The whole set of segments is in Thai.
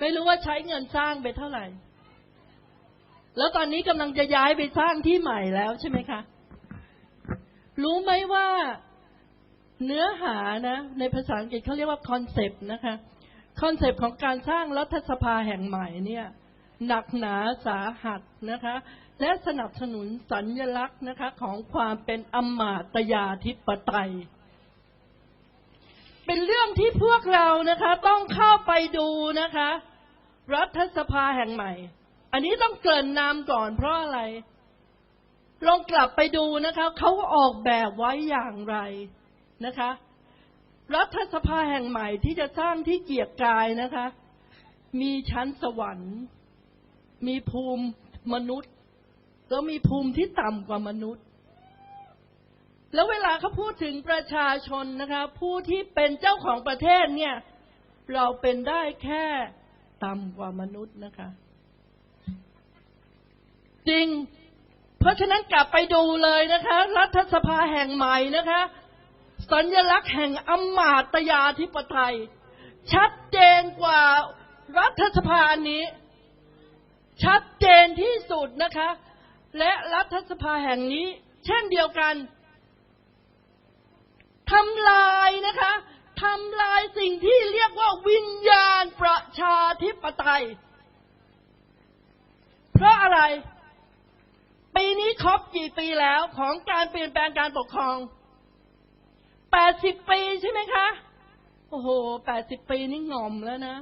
ไม่รู้ว่าใช้เงินสร้างไปเท่าไหร่ แล้วตอนนี้กำลังจะย้ายไปสร้างที่ใหม่แล้วใช่ไหมคะ รู้ไหมว่าเนื้อหานะ ในภาษาอังกฤษเขาเรียกว่าคอนเซปต์นะคะคอนเซปต์ของการสร้างรัฐสภาแห่งใหม่เนี่ยหนักหนาสาหัสนะคะ และสนับสนุนสัญญลักษณ์นะคะของความเป็นอมาตยาธิปไตย เป็นเรื่องที่พวกเรานะคะ ต้องเข้าไปดูนะคะ รัฐสภาแห่งใหม่ อันนี้ต้องเกริ่นนำก่อนเพราะอะไร ลองกลับไปดูนะคะเขาออกแบบไว้อย่างไรนะคะ รัฐสภาแห่งใหม่ที่จะสร้างที่เกียรกายนะคะ มีชั้นสวรรค์ มีภูมิมนุษย์ แล้วมีภูมิที่ต่ำกว่ามนุษย์แล้วเวลาเขาพูดถึงประชาชนนะคะ ผู้ที่เป็นเจ้าของประเทศเนี่ย เราเป็นได้แค่ ต่ำกว่ามนุษย์นะคะ จริง เพราะฉะนั้นกลับไปดูเลยนะคะ รัฐสภาแห่งใหม่นะคะ สัญลักษณ์แห่งอำมาตยาธิปไตย ชัดเจนกว่ารัฐสภาอันนี้ ชัดเจนที่สุดนะคะ และรัฐสภาแห่งนี้ เช่นเดียวกันทำลายนะคะ ทำลายสิ่งที่เรียกว่าวิญญาณประชาธิปไตย เพราะอะไร ปีนี้ครบกี่ปีแล้วของการเปลี่ยนแปลงการปกครองแปดสิบปีใช่ไหมคะ โอ้โหแปดสิบปีนี่งอมแล้วนะ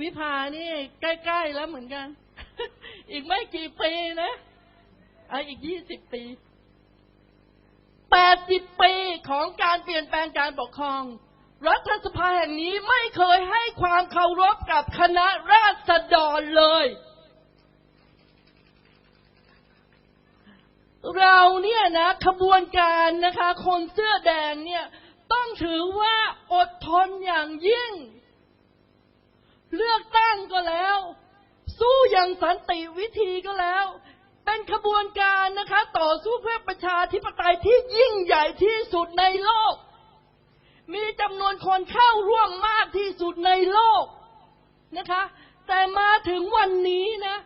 วิภานี่ใกล้ ๆ แล้วเหมือนกัน อีกไม่กี่ปีนะเอาอีกยี่สิบปีแปดสิบปีของการเปลี่ยนแปลงการปกครอง รัฐสภาแห่งนี้ไม่เคยให้ความเคารพกับคณะราษฎรเลย เราเนี่ยนะขบวนการนะคะ คนเสื้อแดงเนี่ยต้องถือว่าอดทนอย่างยิ่ง เลือกตั้งก็แล้ว สู้อย่างสันติวิธีก็แล้ว เป็นขบวนการนะคะ ต่อสู้เพื่อประชาธิปไตยที่ยิ่งใหญ่ที่สุดในโลก มีจำนวนคนเข้าร่วมมากที่สุดในโลกนะคะ แต่มาถึงวันนี้นะ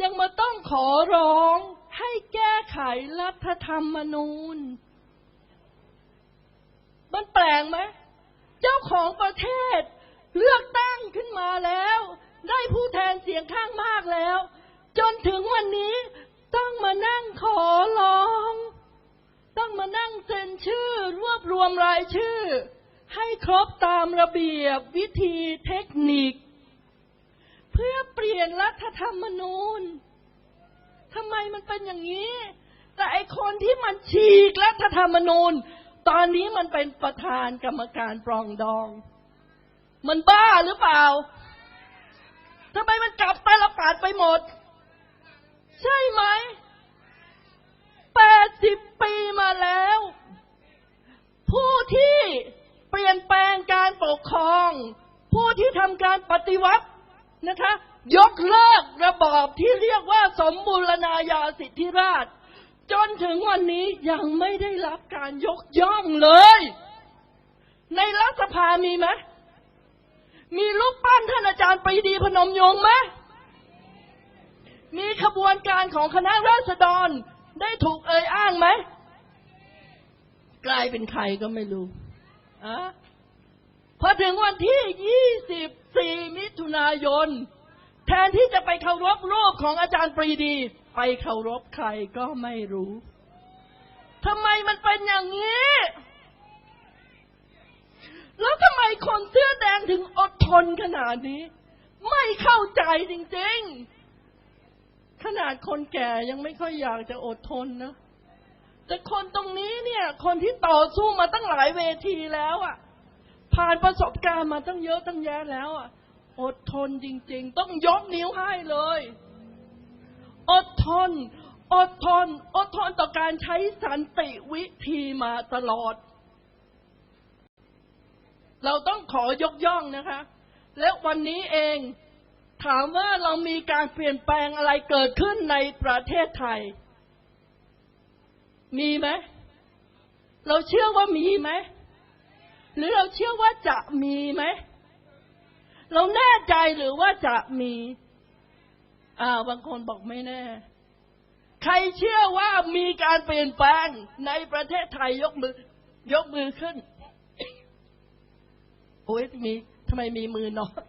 ยังมาต้องขอร้องให้แก้ไขรัฐธรรมนูญ มันแปลงไหม เจ้าของประเทศเลือกตั้งขึ้นมาแล้ว ได้ผู้แทนเสียงข้างมากแล้ว จนถึงวันนี้ต้องมานั่งขอร้อง ต้องมานั่งเซ็นชื่อ รวบรวมรายชื่อ ให้ครบตามระเบียบวิธีเทคนิค เพื่อเปลี่ยนรัฐธรรมนูญทำไมมันเป็นอย่างนี้ แต่ไอคนที่มันฉีกรัฐธรรมนูญ ตอนนี้มันเป็นประธานกรรมการปรองดอง มันบ้าหรือเปล่าทำไมมันกลับตาลปาดไปหมด ใช่ไหม ผู้ที่ทำการปฏิวัตินะคะ ยกเลิกระบอบที่เรียกว่าสมบูรณาญาสิทธิราช จนถึงวันนี้ยังไม่ได้รับการยกย่องเลย ในรัฐสภามีไหมมีรูปปั้นท่านอาจารย์ปรีดีพนมยงค์ไหมมีขบวนการของคณะราษฎรได้ถูกเอ่ยอ้างไหม กลายเป็นใครก็ไม่รู้อะ พอถึงวันที่ 24 มิถุนายน แทนที่จะไปเคารพรูปของอาจารย์ปรีดี ไปเคารพใครก็ไม่รู้ทำไมมันเป็นอย่างนี้ แล้วทำไมคนเสื้อแดงถึงอดทนขนาดนี้ ไม่เข้าใจจริงๆ ขนาดคนแก่ยังไม่ค่อยอยากจะอดทนนะ แต่คนตรงนี้เนี่ย คนที่ต่อสู้มาตั้งหลายเวทีแล้วอะ่ะ ผ่านประสบการณ์มาตั้งเยอะตั้งแยะแล้วอะ อดทนจริง ๆ ต้องยกนิ้วให้เลย อดทน อดทน อดทนต่อการใช้สันติวิธีมาตลอด เราต้องขอยกย่องนะคะ และวันนี้เองถามว่าเรามีการเปลี่ยนแปลงอะไรเกิดขึ้นในประเทศไทย มีไหม เราเชื่อว่ามีไหม หรือเราเชื่อว่าจะมีไหม เราแน่ใจหรือว่าจะมีอ่าบางคนบอกไม่แน่ ใครเชื่อว่ามีการเปลี่ยนแปลงในประเทศไทยยกมือยกมือขึ้น โอ้ยมีทำไมมีมือน้อย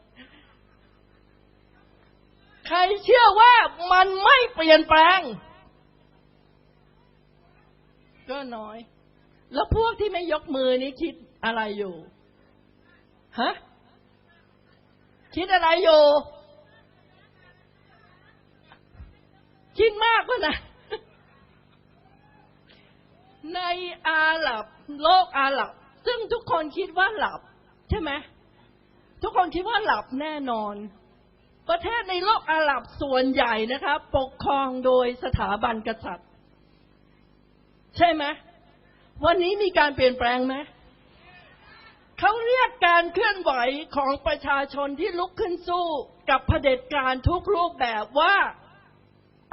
ใครเชื่อว่ามันไม่เปลี่ยนแปลง ก็น้อย แล้วพวกที่ไม่ยกมือนี้คิด อะไรอยู่ ฮะ คิดอะไรอยู่ คิดมากว่านะ ในอาหรับ โลกอาหรับ ซึ่งทุกคนคิดว่าหลับ ใช่ไหม ทุกคนคิดว่าหลับแน่นอน ประเทศในโลกอาหรับส่วนใหญ่นะครับปกครองโดยสถาบันกษัตริย์ ใช่ไหมวันนี้มีการเปลี่ยนแปลงไหม เขาเรียกการเคลื่อนไหวของประชาชนที่ลุกขึ้นสู้กับเผด็จการทุกรูปแบบว่า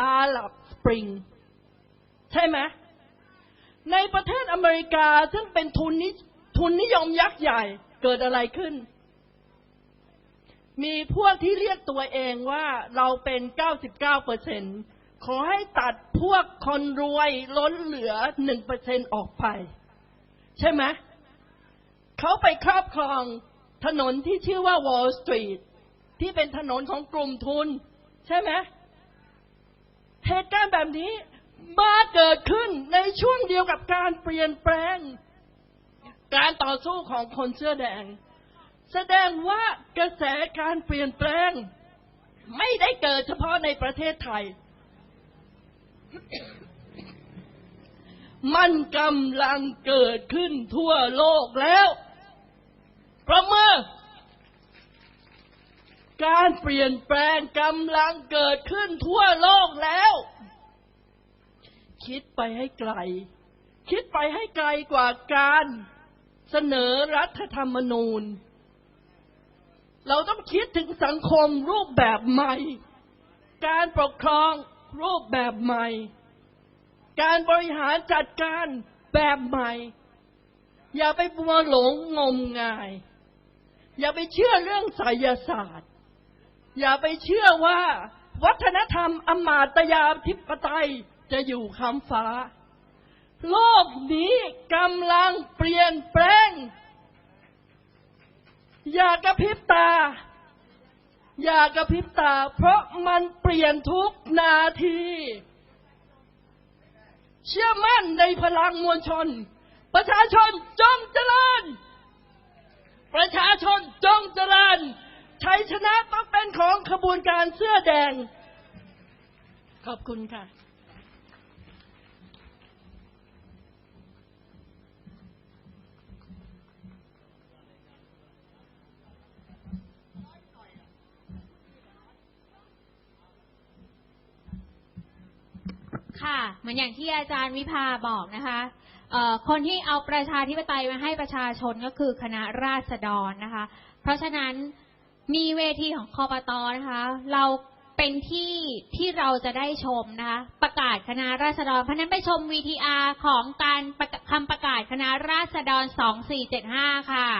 อาหรับสปริง ใช่ไหมในประเทศอเมริกาซึ่งเป็นทุนนิทุนนิยมยักษ์ใหญ่เกิดอะไรขึ้น มีพวกที่เรียกตัวเองว่าเราเป็น 99เปอร์เซ็นขอให้ตัดพวกคนรวยล้นเหลือ1เปอร์เซ็นออกไป ใช่ไหมเขาไปครอบครองถนนที่ชื่อว่า Wall Street ที่เป็นถนนของกลุ่มทุน ใช่ไหมเหตุการณ์แบบนี้มาเกิดขึ้นในช่วงเดียวกับการเปลี่ยนแปลง การต่อสู้ของคนเสื้อแดง แสดงว่ากระแสการเปลี่ยนแปลง ไม่ได้เกิดเฉพาะในประเทศไทย มันกำลังเกิดขึ้นทั่วโลกแล้ว ประเมินการเปลี่ยนแปลงกำลังเกิดขึ้นทั่วโลกแล้ว คิดไปให้ไกล คิดไปให้ไกลกว่าการเสนอรัฐธรรมนูญ เราต้องคิดถึงสังคมรูปแบบใหม่ การปกครองรูปแบบใหม่ การบริหารจัดการแบบใหม่ อย่าไปบัวหลงงมงาย อย่าไปเชื่อเรื่องไสยศาสตร์ อย่าไปเชื่อว่าวัฒนธรรมอมาตยาธิปไตยจะอยู่คำฟ้า โลกนี้กำลังเปลี่ยนแปลง อย่ากระพริบตา อย่ากระพริบตา เพราะมันเปลี่ยนทุกนาที เชื่อมั่นในพลังมวลชน ประชาชนจงเจริญ ประชาชนจงเจริญชัยชนะต้องเป็นของขบวนการเสื้อแดง ขอบคุณค่ะ ค่ะ เหมือนอย่างที่อาจารย์วิภาบอกนะคะเออคนที่เอาประชาธิปไตยมาให้ประชาชนก็คือคณะราษฎรนะคะ เพราะฉะนั้นมีเวทีของคอปตอนะคะ เราเป็นที่ที่เราจะได้ชมนะคะ ประกาศคณะราษฎรเพราะนั้นไปชม VTR ของการประกาศคำประกาศคณะราษฎร 2475 ค่ะ